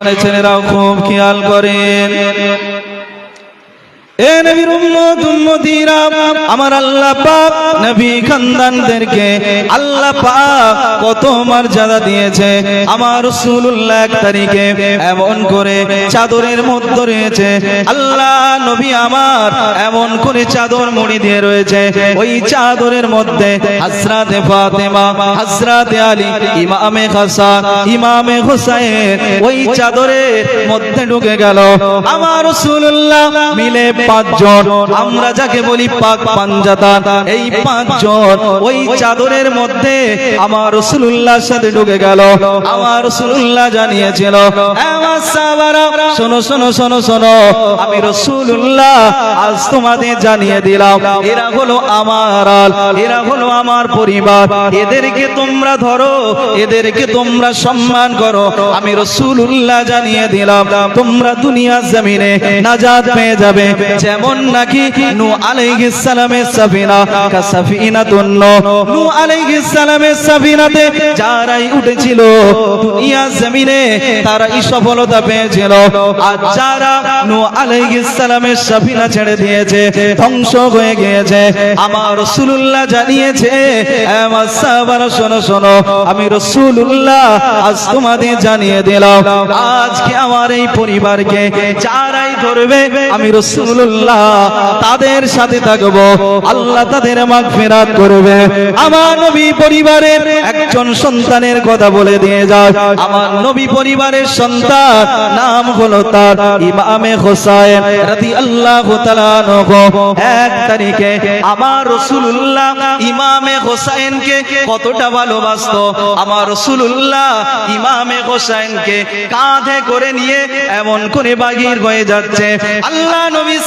ছেলেরাও খুব খেয়াল করেন। আমার আল্লাহ নবী খানদানদেরকে আল্লাহ কত মর্যাদা দিয়েছে। আমার এক তারিখে এমন করে চাদরের রয়েছে। আল্লাহ নবী আমার এমন করে চাদর মুড়ি দিয়ে রয়েছে। ওই চাদরের মধ্যে ফাতেমা আলী, ইমামে হাসান, ইমামে হুসাইন ওই চাদরের মধ্যে ঢুকে গেল। আমার রাসূলুল্লাহ মিলে পাঁচজন। আমরা যাকে বলি পাক পাঞ্জাতান এই পাঁচজন ওই চাদরের মধ্যে আমার সাথে ঢুকে গেল। আমার রাসূলুল্লাহ জানিয়েছিল শোনো শোনো শোনো শোনো, আমি রাসূলুল্লাহ, আজ তোমাদের জানিয়ে দিলাম, এরা হলো আমার আল, এরা হলো আমার পরিবার, এদেরকে তোমরা ধরো, এদেরকে তোমরা সম্মান করো, আমি রাসূলুল্লাহ জানিয়ে দিলাম, তোমরা দুনিয়া জমিনে নাজাত পেয়ে যাবে যেমন নাকি নূহ আলাইহিস সালামের সাফিনা কা সাফিনাতুন নূহ আলাইহিস সালামের সাফিনাতে যারাই উঠেছিল, দুনিয়া জমিনে তারাই সফলতা পেয়েছিল। আর যারা নূহ আলাইহিস সালামের সাফিনা ছেড়ে দিয়েছে, ধ্বংস হয়ে গিয়েছে। আমার রাসূলুল্লাহ জানিয়েছে আমার সাহাবারা, শোনো শোনো, আমি রাসূলুল্লাহ, আজ তোমাদের জানিয়ে দিলাম, আজকে আমার এই পরিবারকে যারাই ধরবে, আমি রাসূলুল্লাহ, তাদের সাথে থাকব। আল্লাহ তাদের মাগফিরাত করবে। আমার নবী পরিবারের একজন সন্তানের কথা বলে দিয়ে যায় আমার নবী পরিবারের সন্তান নাম হলো তার ইমামে হোসাইন তাআলা আনহু। এক তারিখে আমার রাসূলুল্লাহ ইমামে হোসাইনকে কতটা ভালোবাসতো। আমার রাসূলুল্লাহ ইমামে হোসাইনকে কাঁধে করে নিয়ে এমন করে বাগির হয়ে যাচ্ছে। আল্লাহ নবী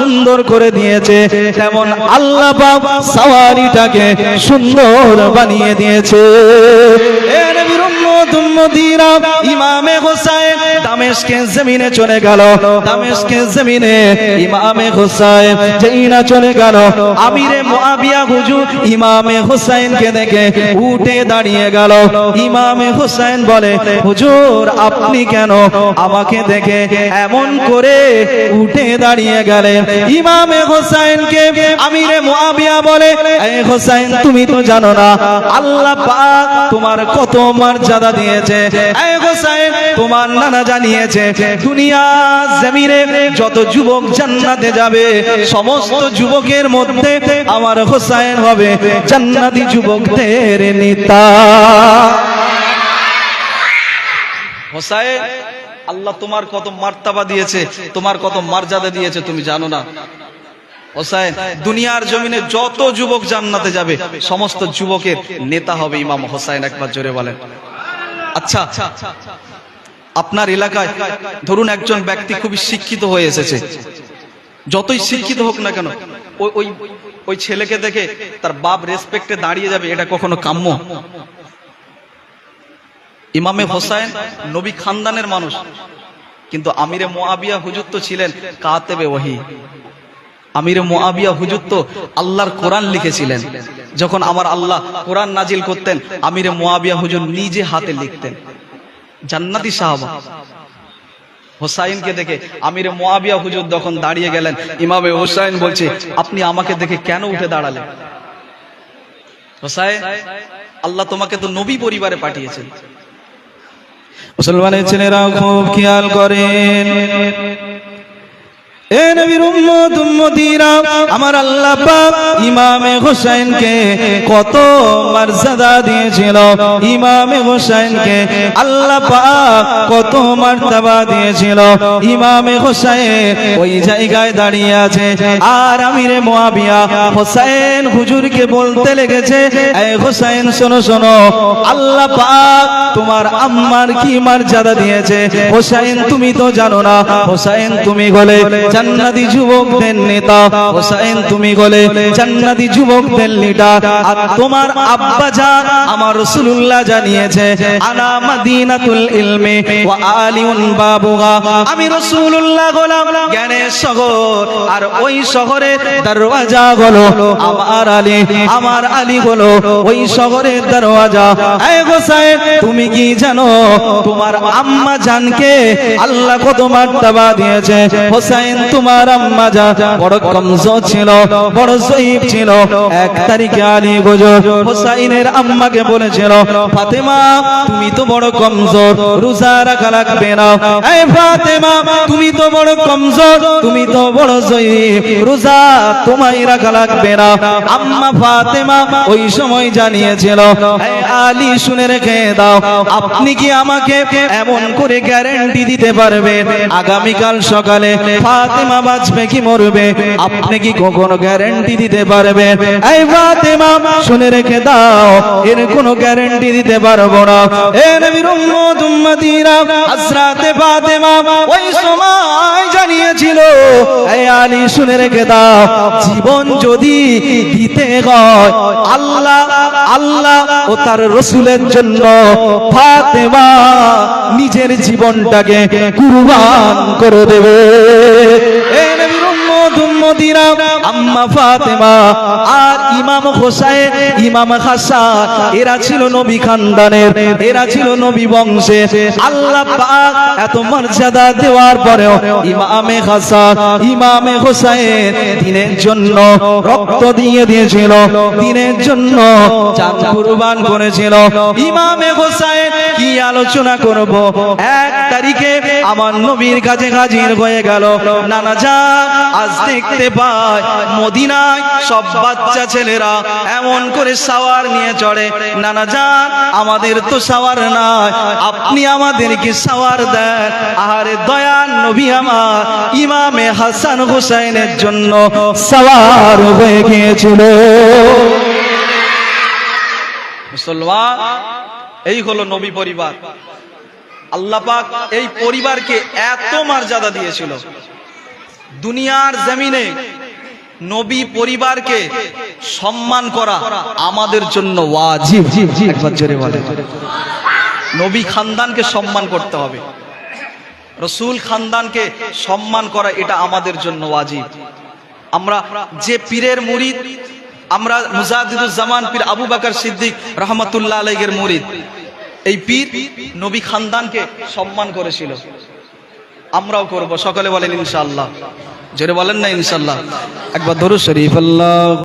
সুন্দর করে দিয়েছে তেমন আল্লাহ পাক সাওয়ারিটাকে সুন্দর বানিয়ে দিয়েছে। ইমামে হোসাইন দামেশকের জমিনে চলে গেল। দামেশকের জমিনে ইমামে হোসাইন যেই চলে গেল। আমিরে মুআবিয়া হুজুর ইমামে হোসাইনকে দেখে উঠে দাঁড়িয়ে গেল। ইমামে হোসাইন বলে, হুজুর, আপনি কেন আমাকে দেখে এমন করে উঠে দাঁড়িয়ে গেলেন? ইমামে হোসাইনকে আমিরে মুআবিয়া বলে, এই হোসাইন, তুমি তো জানো না, আল্লাহ পাক তোমার কত মর্যাদা দিয়েছে। এই হোসাইন, তোমার নানা জানিয়েছে দুনিয়া জমিনে যত যুবক জান্নাতে যাবে, সমস্ত যুবকের মধ্যে আমার হোসাইন হবে জান্নাতি যুবকদের নেতা। হোসাইন, আল্লাহ তোমার কত মার্তাবা দিয়েছে, তোমার কত মর্যাদা দিয়েছে, তুমি জানো না। হোসাইন, দুনিয়ার জমিনে যত যুবক জান্নাতে যাবে, সমস্ত যুবকের নেতা হবে ইমাম হোসাইন, একবার জোরে বলেন। আচ্ছা আপনার এলাকায় ধরুন একজন ব্যক্তি খুবই শিক্ষিত হয়ে এসেছে। যতই শিক্ষিত হোক না কেন, ওই ওই ওই ছেলেকে দেখে তার বাপ রেসপেক্টে দাঁড়িয়ে যাবে, এটা কখনো কাম্য? ইমামে হোসাইন নবী খানদানের মানুষ, কিন্তু আমিরে মোয়াবিয়া হুজুর তো ছিলেন কাতেবে ওহি আমিরে মোয়াবিয়া হুজুর তো আল্লাহর কোরআন লিখেছিলেন। যখন আমার আল্লাহ কোরআন নাজিল করতেন, আমিরে মোয়াবিয়া হুজুর নিজে হাতে লিখতেন। জান্নাতি সাহাবা। হোসাইনকে দেখে আমির মোয়াবিয়া হুজুর যখন দাঁড়িয়ে গেলেন, ইমামে হোসাইন বলছে, আপনি আমাকে দেখে কেন উঠে দাঁড়ালেন? হোসাইন, আল্লাহ তোমাকে তো নবী পরিবারে পাঠিয়েছেন। মুসলমানের ছেলেরাও খুব খেয়াল করেন। এ নবীর উম্মত উম্মতিরা, আমার আল্লাহ পাক ইমামে হোসেনকে কত মর্যাদা দিয়েছিল। ইমামে হোসেনকে আল্লাহ কত মর্যাদা দিয়েছিল। ইমামে হোসেন ওই জায়গায় দাঁড়িয়ে আছে। আর আমিরে মুয়াবিয়া হোসেন হুজুরকে বলতে লেগেছে এই হোসেন শোনো শোনো, আল্লাহ তোমার আম্মার কি মর্যাদা দিয়েছে? হোসেন তুমি তো জানো না। হোসেন তুমি বলে জান্নাতি যুবকদের নেতা। হোসেন তুমি বলে জান্নাতি যুবকদের লিডার আর তোমার আব্বা জান আমার রাসূলুল্লাহ জানিয়েছে, আনা মাদিনাতুল ইলমি ওয়া আলিউন বাবুগা। আমি রাসূলুল্লাহ গোলাম, জ্ঞানের শহর আর ওই শহরের দরওয়াজা হলো আমার আলী। আমার আলী হলো ওই শহরের দরওয়াজা। এই গোসাইন তুমি কি জানো, তোমার আম্মা জানকে আল্লাহ কত মার্তাবা দিয়েছে? হোসেন তোমার আম্মা জান বড় কমজোর ছিল, বড় জয়ীব ছিল। এক তারিখে আলী গোজর হোসাইনের আম্মাকে বলেছিল, ফাতেমা, তুমি তো বড় কমজোর, রোজা রাখা লাগবে না। এই ফাতেমা, তুমি তো বড় কমজোর, তুমি তো বড় জয়ীব, রোজা তোমায় রাখা লাগবে না। আম্মা ফাতেমা ওই সময় জানিয়েছিল আলী, শুনে রেখে দাও, আপনি কি আমাকে এমন করে গ্যারেন্টি দিতে পারবেন? আগামীকাল সকালে ফাতেমা বাঁচবে কি মরবে? আপনি কি কখনো গ্যারান্টি দিতে পারবেন? এই ফাতেমা, শুনে রেখে দাও, এর কোনো গ্যারান্টি দিতে পারব না। এ নবীর উম্মত, উম্মতিরা, হযরতে ফাতেমা ওই সময় জানিয়েছিল, এই আলী, শুনে রেখে দাও, জীবন যদি দিতে হয়, আল্লাহ আল্লাহ ও তার রসুলের জন্য ফাতেমা নিজের জীবনটাকে কুরবান করে দেবে। এ নবীর উম্মত উম্মতিরা। আম্মা ফাতেমা আর ইমাম হোসাইন, ইমাম হাসান, এরা ছিল নবী খানদানের, এরা ছিল নবী বংশে আল্লাহ পাক এত মর্যাদা দেওয়ার পরেও ইমামে হাসান, ইমামে হোসাইন দিনের জন্য রক্ত দিয়ে দিয়েছিল, দিনের জন্য চাঁদ কুরবান করেছিল। ইমামে হোসাইন কি আলোচনা করব? এক তারিখে আমার নবীর কাছে হাজির হয়ে গেল। নানা যান আজ দেখতে পাই মদিনায় সব বাচ্চা ছেলেরা এমন করে সাওয়ার নিয়ে চড়ে, নানা যান আমাদের তো সাওয়ার আপনি আমাদেরকে সাওয়ার দেন। আহারে নবী আমার, ইমামে হাসান হুসাইনের জন্য সাওয়ার হয়ে গিয়েছিল। মুসলমান, এই হলো নবী পরিবার। আল্লাহ পাক এই পরিবারকে এত মর্যাদা দিয়েছিল। দুনিয়ার জমিনে নবী পরিবারকে সম্মান করা আমাদের জন্য ওয়াজিব। নবী খানদানকে সম্মান করতে হবে। রসুল খানদানকে সম্মান করা এটা আমাদের জন্য ওয়াজিব। আমরা যে পীরের মুরিদ, আমরা মুজাহিদুজ্জামান পীর আবু বাকর সিদ্দিক রহমতুল্লাহ আলাইহের মুরিদ। এই পীর নবী খানদানকে সম্মান করেছিল। আমরাও করব, সকলে বলেন ইনশাআল্লাহ। জোরে বলেন না ইনশাল্লাহ। একবার ধরু শরীফ আল্লাহ।